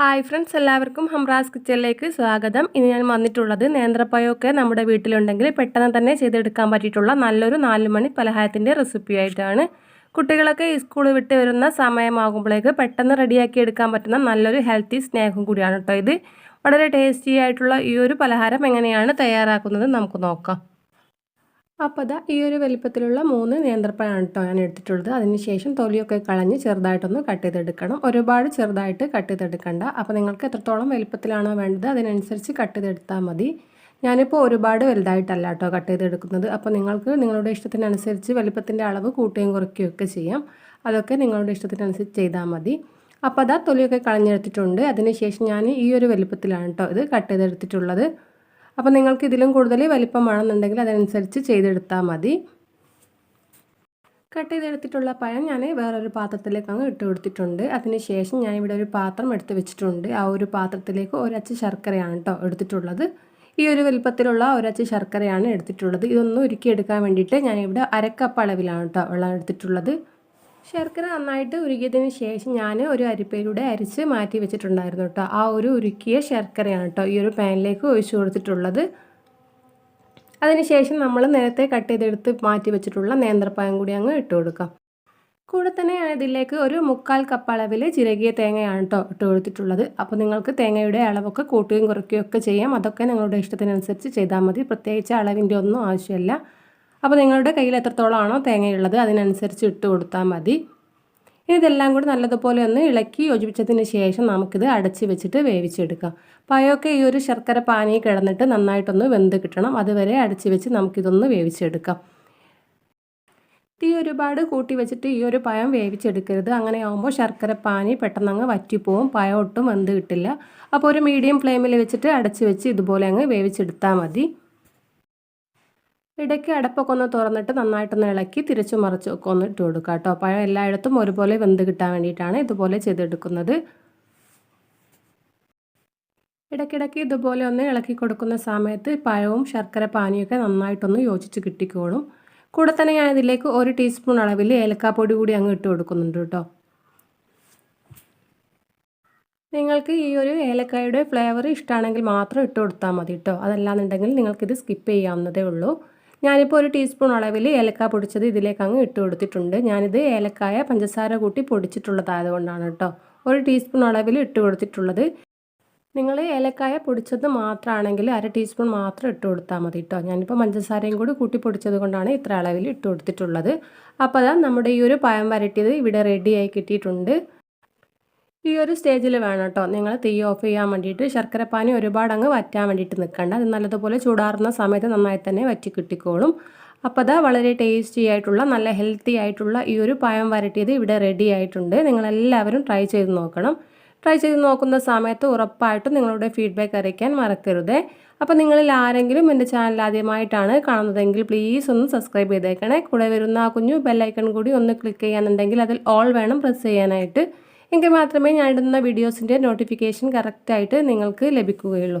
Hi friends എല്ലാവർക്കും ഹംറാസ് കിച്ചണിലേക്ക് സ്വാഗതം. ഇനി ഞാൻ വന്നിട്ടുള്ളത് നേന്ത്രപ്പഴമൊക്കെ നമ്മുടെ വീട്ടിലുണ്ടെങ്കിൽ പെട്ടെന്ന് തന്നെ ചെയ്തെടുക്കാൻ പറ്റിയിട്ടുള്ള നല്ലൊരു നാല് മണി പലഹാരത്തിന്റെ റെസിപ്പി ആയിട്ടാണ്. കുട്ടികളൊക്കെ സ്കൂൾ വിട്ട് വരുന്ന സമയമാകുമ്പോഴേക്ക് പെട്ടെന്ന് റെഡിയാക്കി എടുക്കാൻ പറ്റുന്ന നല്ലൊരു ഹെൽത്തി സ്നേഹം കൂടിയാണ് കേട്ടോ ഇത്. വളരെ ടേസ്റ്റി ആയിട്ടുള്ള ഈ ഒരു പലഹാരം എങ്ങനെയാണ് തയ്യാറാക്കുന്നത് നമുക്ക് നോക്കാം. അപ്പോൾ അതാ ഈ ഒരു വലിപ്പത്തിലുള്ള മൂന്ന് നേന്ത്രപ്പഴമാണ് കേട്ടോ ഞാൻ എടുത്തിട്ടുള്ളത്. അതിനുശേഷം തൊലിയൊക്കെ കളഞ്ഞ് ചെറുതായിട്ടൊന്ന് കട്ട് ചെയ്തെടുക്കണം. ഒരുപാട് ചെറുതായിട്ട് കട്ട് ചെയ്തെടുക്കണ്ട. അപ്പോൾ നിങ്ങൾക്ക് എത്രത്തോളം വലിപ്പത്തിലാണോ വേണ്ടത് അതിനനുസരിച്ച് കട്ട് ചെയ്തെടുത്താൽ മതി. ഞാനിപ്പോൾ ഒരുപാട് വലുതായിട്ടല്ല കേട്ടോ കട്ട് ചെയ്തെടുക്കുന്നത്. അപ്പോൾ നിങ്ങൾക്ക് നിങ്ങളുടെ ഇഷ്ടത്തിനനുസരിച്ച് വലിപ്പത്തിന്റെ അളവ് കൂട്ടുകയും കുറയ്ക്കുകയും ഒക്കെ ചെയ്യാം. അതൊക്കെ നിങ്ങളുടെ ഇഷ്ടത്തിനനുസരിച്ച് ചെയ്താൽ മതി. അപ്പോൾ അതാ തൊലിയൊക്കെ കളഞ്ഞെടുത്തിട്ടുണ്ട്. അതിനുശേഷം ഞാൻ ഈ ഒരു വലിപ്പത്തിലാണ് കേട്ടോ ഇത് കട്ട് ചെയ്തെടുത്തിട്ടുള്ളത്. അപ്പോൾ നിങ്ങൾക്ക് ഇതിലും കൂടുതൽ വലിപ്പം വേണമെന്നുണ്ടെങ്കിൽ അതനുസരിച്ച് ചെയ്തെടുത്താൽ മതി. കട്ട് ചെയ്തെടുത്തിട്ടുള്ള പഴം ഞാൻ വേറൊരു പാത്രത്തിലേക്ക് അങ്ങ് ഇട്ട് കൊടുത്തിട്ടുണ്ട്. അതിനുശേഷം ഞാൻ ഇവിടെ ഒരു പാത്രം എടുത്ത് വെച്ചിട്ടുണ്ട്. ആ ഒരു പാത്രത്തിലേക്ക് ഒരച്ച് ശർക്കരയാണ് കേട്ടോ എടുത്തിട്ടുള്ളത്. ഈ ഒരു വലിപ്പത്തിലുള്ള ഒരച്ച് ശർക്കരയാണ് എടുത്തിട്ടുള്ളത്. ഇതൊന്ന് ഉരുക്കിയെടുക്കാൻ വേണ്ടിയിട്ട് ഞാനിവിടെ അരക്കപ്പ് അളവിലാണ് കേട്ടോ വെള്ളം എടുത്തിട്ടുള്ളത്. ശർക്കര നന്നായിട്ട് ഉരുക്കിയതിന് ശേഷം ഞാൻ ഒരു അരിപ്പയിലൂടെ അരിച്ച് മാറ്റി വെച്ചിട്ടുണ്ടായിരുന്നു കേട്ടോ ആ ഒരു ഉരുക്കിയ ശർക്കരയാണ് കേട്ടോ ഈ ഒരു പാനിലേക്ക് ഒഴിച്ചു കൊടുത്തിട്ടുള്ളത്. അതിനുശേഷം നമ്മൾ നേരത്തെ കട്ട് ചെയ്തെടുത്ത് മാറ്റി വെച്ചിട്ടുള്ള നേന്ത്രപ്പായം കൂടി അങ്ങ് ഇട്ട് കൊടുക്കാം. കൂടെ തന്നെ ഇതിലേക്ക് ഒരു മുക്കാൽ കപ്പ് അളവിൽ ചിരകിയ തേങ്ങയാണ് കേട്ടോ ഇട്ട് കൊടുത്തിട്ടുള്ളത്. അപ്പോൾ നിങ്ങൾക്ക് തേങ്ങയുടെ അളവൊക്കെ കൂട്ടുകയും കുറയ്ക്കുകയും ഒക്കെ ചെയ്യാം. അതൊക്കെ നിങ്ങളുടെ ഇഷ്ടത്തിനനുസരിച്ച് ചെയ്താൽ മതി. പ്രത്യേകിച്ച് അളവിന്റെ ഒന്നും ആവശ്യമില്ല. അപ്പോൾ നിങ്ങളുടെ കയ്യിൽ എത്രത്തോളമാണോ തേങ്ങയുള്ളത് അതിനനുസരിച്ച് ഇട്ട് കൊടുത്താൽ മതി. ഇതെല്ലാം കൂടി നല്ലതുപോലെ ഒന്ന് ഇളക്കി യോജിപ്പിച്ചതിന് ശേഷം നമുക്കിത് അടച്ച് വെച്ചിട്ട് വേവിച്ചെടുക്കാം. പഴമൊക്കെ ഈ ഒരു ശർക്കര പാനി കിടന്നിട്ട് നന്നായിട്ടൊന്ന് വെന്ത് കിട്ടണം. അതുവരെ അടച്ച് വെച്ച് നമുക്കിതൊന്ന് വേവിച്ചെടുക്കാം. തീ ഒരുപാട് കൂട്ടി വെച്ചിട്ട് ഈ ഒരു പഴം വേവിച്ചെടുക്കരുത്. അങ്ങനെ ആകുമ്പോൾ ശർക്കര പാനി പെട്ടെന്ന് അങ്ങ് വറ്റിപ്പോവും. പഴം ഒട്ടും വെന്ത് കിട്ടില്ല. അപ്പോൾ ഒരു മീഡിയം ഫ്ലെയിമിൽ വെച്ചിട്ട് അടച്ച് വെച്ച് ഇതുപോലെ അങ്ങ് വേവിച്ചെടുത്താൽ മതി. ഇടയ്ക്ക് അടപ്പൊക്കെ ഒന്ന് തുറന്നിട്ട് നന്നായിട്ടൊന്ന് ഇളക്കി തിരിച്ചു മറിച്ചൊക്കെ ഒന്ന് ഇട്ട് കൊടുക്കുക കേട്ടോ. പഴം എല്ലായിടത്തും ഒരുപോലെ വെന്ത് കിട്ടാൻ വേണ്ടിയിട്ടാണ് ഇതുപോലെ ചെയ്തെടുക്കുന്നത്. ഇടയ്ക്കിടയ്ക്ക് ഇതുപോലെ ഒന്ന് ഇളക്കി കൊടുക്കുന്ന സമയത്ത് പഴവും ശർക്കര പാനിയൊക്കെ നന്നായിട്ടൊന്ന് യോജിച്ച് കിട്ടിക്കോളും. കൂടെ തന്നെ ഞാൻ ഇതിലേക്ക് ഒരു ടീസ്പൂൺ അളവിൽ ഏലക്കാപ്പൊടി കൂടി അങ്ങ് ഇട്ട് കൊടുക്കുന്നുണ്ട് കേട്ടോ. നിങ്ങൾക്ക് ഈ ഒരു ഏലക്കായുടെ ഫ്ലേവർ ഇഷ്ടമാണെങ്കിൽ മാത്രം ഇട്ട് കൊടുത്താൽ മതി കേട്ടോ. അതല്ലാന്നുണ്ടെങ്കിൽ നിങ്ങൾക്കിത് സ്കിപ്പ് ചെയ്യാവുന്നതേ ഉള്ളൂ. ഞാനിപ്പോൾ ഒരു ടീസ്പൂൺ അളവിൽ ഏലക്ക പൊടിച്ചത് ഇതിലേക്ക് അങ്ങ് ഇട്ട് കൊടുത്തിട്ടുണ്ട്. ഞാനിത് ഏലക്കായ പഞ്ചസാര കൂട്ടി പൊടിച്ചിട്ടുള്ളതായതുകൊണ്ടാണ് കേട്ടോ. ഒരു ടീസ്പൂൺ അളവിൽ ഇട്ട് കൊടുത്തിട്ടുള്ളത്. നിങ്ങൾ ഏലക്കായ പൊടിച്ചത് മാത്രമാണെങ്കിൽ അര ടീസ്പൂൺ മാത്രം ഇട്ട് കൊടുത്താൽ മതി കേട്ടോ. ഞാനിപ്പോൾ പഞ്ചസാരയും കൂടി കൂട്ടി പൊടിച്ചത് കൊണ്ടാണ് ഇത്ര അളവിൽ ഇട്ട് കൊടുത്തിട്ടുള്ളത്. അപ്പോൾ അതാ നമ്മുടെ ഈ ഒരു പഴം വരട്ടിയത് ഇവിടെ റെഡിയായി കിട്ടിയിട്ടുണ്ട്. ഈ ഒരു സ്റ്റേജിൽ വേണം കേട്ടോ നിങ്ങൾ തീ ഓഫ് ചെയ്യാൻ വേണ്ടിയിട്ട് ശർക്കരപ്പാനി ഒരുപാട് അങ്ങ് വറ്റാൻ വേണ്ടിയിട്ട് നിൽക്കണ്ട. അത് നല്ലതുപോലെ ചൂടാറുന്ന സമയത്ത് നന്നായി തന്നെ വറ്റി കിട്ടിക്കോളും. അപ്പോൾ അതാ വളരെ ടേസ്റ്റി ആയിട്ടുള്ള നല്ല ഹെൽത്തി ആയിട്ടുള്ള ഈ ഒരു പഴം വരട്ടിയത് ഇവിടെ റെഡി ആയിട്ടുണ്ട്. നിങ്ങളെല്ലാവരും ട്രൈ ചെയ്ത് നോക്കണം. ട്രൈ ചെയ്ത് നോക്കുന്ന സമയത്ത് ഉറപ്പായിട്ടും നിങ്ങളുടെ ഫീഡ്ബാക്ക് അറിയിക്കാൻ മറക്കരുത്. അപ്പോൾ നിങ്ങളിൽ ആരെങ്കിലും എന്റെ ചാനൽ ആദ്യമായിട്ടാണ് കാണുന്നതെങ്കിൽ പ്ലീസ് ഒന്ന് സബ്സ്ക്രൈബ് ചെയ്തേക്കണേ. കൂടെ വരുന്ന ആ കുഞ്ഞു ബെല്ലൈക്കൺ കൂടി ഒന്ന് ക്ലിക്ക് ചെയ്യാനുണ്ടെങ്കിൽ അതിൽ ഓൾ വേണം പ്രസ് ചെയ്യാനായിട്ട്. എങ്കിൽ മാത്രമേ ഞാൻ ഇടുന്ന വീഡിയോസിന്റെ നോട്ടിഫിക്കേഷൻ കറക്റ്റായിട്ട് നിങ്ങൾക്ക് ലഭിക്കുകയുള്ളൂ.